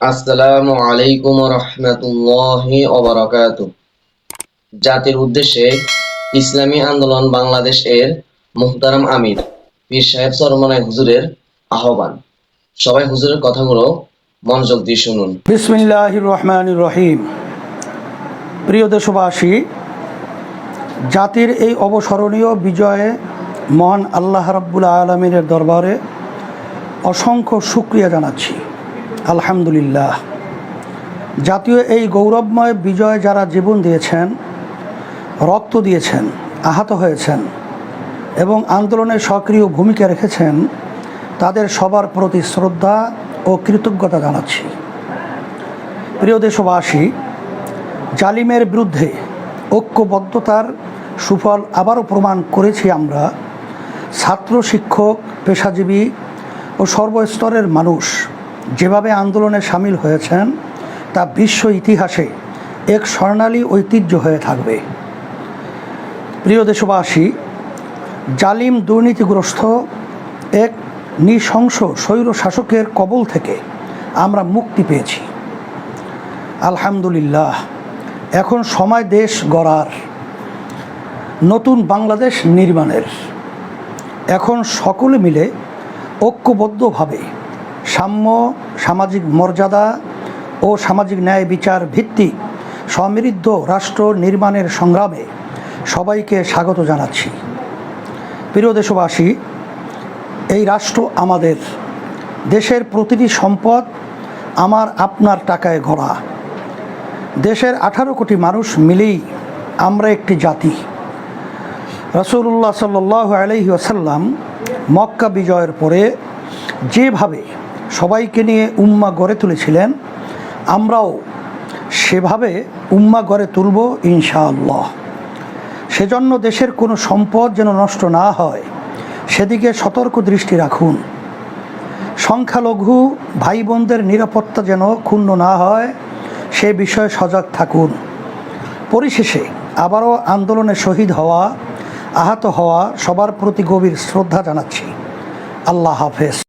আসসালামু আলাইকুম রহমতুল্লাহি ওবরাকাতু জাতির উদ্দেশ্যে ইসলামী আন্দোলন বাংলাদেশ এর মুহতারাম আমির, পীর সাহেব সরমনায় হুজুরের আহ্বান। সবাই হুজুরের কথাগুলো মনোযোগ দিয়ে শুনুন। বিসমিল্লাহ রহমান রহিম। প্রিয় দেশবাসী, জাতির এই অবসরণীয় বিজয়ে মহান আল্লাহ রাব্বুল আলমিনের দরবারে অসংখ্য শুক্রিয়া জানাচ্ছি। আলহামদুলিল্লাহ। জাতীয় এই গৌরবময় বিজয়ে যারা জীবন দিয়েছেন, রক্ত দিয়েছেন, আহত হয়েছেন এবং আন্দোলনে সক্রিয় ভূমিকা রেখেছেন, তাদের সবার প্রতি শ্রদ্ধা ও কৃতজ্ঞতা জানাচ্ছি। প্রিয় দেশবাসী, জালিমের বিরুদ্ধে ঐক্যবদ্ধতার সুফল আবারও প্রমাণ করেছি আমরা। ছাত্র, শিক্ষক, পেশাজীবী ও সর্বস্তরের মানুষ যেভাবে আন্দোলনে সামিল হয়েছেন, তা বিশ্ব ইতিহাসে এক স্বর্ণালী ঐতিহ্য হয়ে থাকবে। প্রিয় দেশবাসী, জালিম দুর্নীতিগ্রস্ত এক নৃশংস স্বৈর শাসকের কবল থেকে আমরা মুক্তি পেয়েছি। আলহামদুলিল্লাহ, এখন সময় দেশ গড়ার, নতুন বাংলাদেশ নির্মাণের। এখন সকলে মিলে ঐক্যবদ্ধভাবে সাম্য, সামাজিক মর্যাদা ও সামাজিক ন্যায় বিচার ভিত্তিক সমৃদ্ধ রাষ্ট্র নির্মাণের সংগ্রামে সবাইকে স্বাগত জানাচ্ছি। প্রিয় দেশবাসী, এই রাষ্ট্র আমাদের। দেশের প্রতিটি সম্পদ আমার আপনার টাকায় গড়া। দেশের আঠারো কোটি মানুষ মিলেই আমরা একটি জাতি। রসুল্লাহ সাল্লাহ আলহি আসাল্লাম মক্কা বিজয়ের পরে যেভাবে সবাইকে নিয়ে উম্মা গড়ে তুলেছিলেন, আমরাও সেভাবে উম্মা গড়ে তুলব ইনশাআল্লাহ। সেজন্য দেশের কোনো সম্পদ যেন নষ্ট না হয়, সেদিকে সতর্ক দৃষ্টি রাখুন। সংখ্যালঘু ভাই বোনদের নিরাপত্তা যেন ক্ষুণ্ণ না হয়, সে বিষয়ে সজাগ থাকুন। পরিশেষে আবারও আন্দোলনে শহীদ হওয়া, আহত হওয়া সবার প্রতি গভীর শ্রদ্ধা জানাচ্ছি। আল্লাহ হাফেজ।